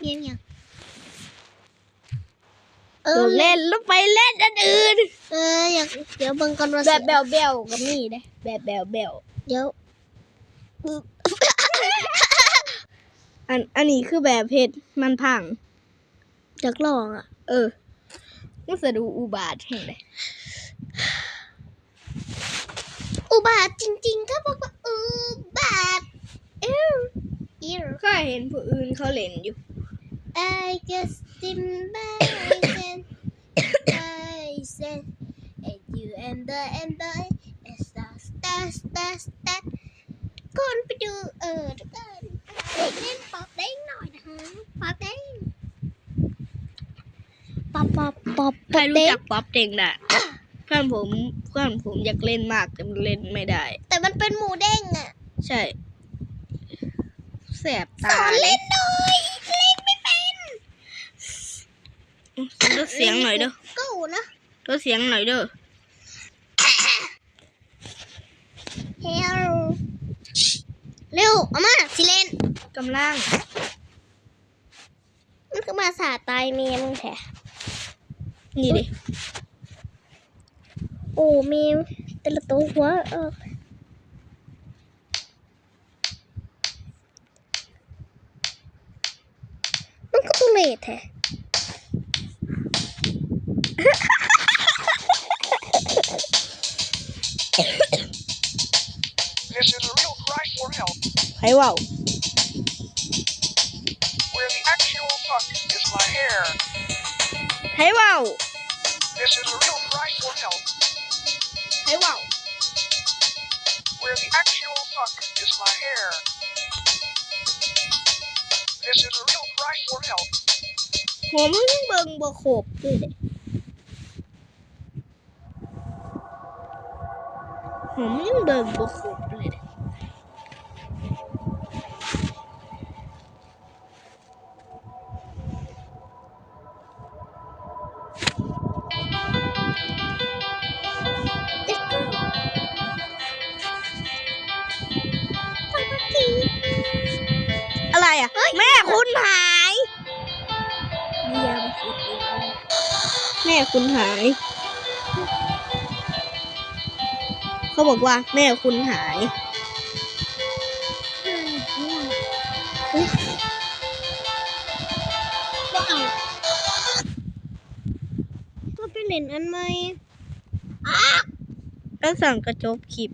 เงียบยัง เอโดอดเล่นแล้วไปเล่นอันอื่น เอออยากเดี๋ยวเบิ่งก่อนว่าแบบเสียแบวแบวๆกับนี่เด้แบบแบวแบวเดี๋ยวๆอันอันนี้คือแบบเพชรมันพัง อยากลองอะ เออมันจะดูอุบาทแห่งเลยอุบาทจริงๆถ้าบอกว่าอุบาทเอวอิวก็เห็นผู้อื่นเขาเล่นอยู่ I guess in by then I said and you and the and the and star star star star คนไปดูเออทุกคนเล่นป๊อปเด้งหน่อยนะคะป๊อปเด้งป๊อปป๊อปป๊อปใครรู้เด้งจักป๊อปเด้งได้เพื่อนผมเพื่อนผมอยากเล่นมากแต่มันเล่นไม่ได้ แต่มันเป็นหมูเด้งอะ ใช่แสบสตาอนเลเล่ยนหน่อยเล่นไม่เป็น ลดเสียงหน่อยเด้อกูนะลดเสียงหน่อยเด้อเฮลเร็วเอามาสิเลนกำลังมันก็มาสาตายเมียมึงแท้นี่ดิโอ้เมียแต่ละตัวหัวเออมันก็ตุเลทแท้ This is a real cry for help, ใครเว่า where the actual fuck is my hair. ใครเว่า This is a real cry for help, ใครเว่า where the actual fuck is my hair. This is a real cry for help, หัวมึงยังเบิ่งบ่โขบด้วย เด้หัวมึงยังเบิ่งบ่โขบเลยเด้เด็กก็สวัสดีอะไรอะ แม่คุณหายเยี่ยมสุดแม่คุณหาย เขาบอกว่าแม่คุณหาย ก็ไปเล่นอันใหม่ก็สั่งกระจบคลิป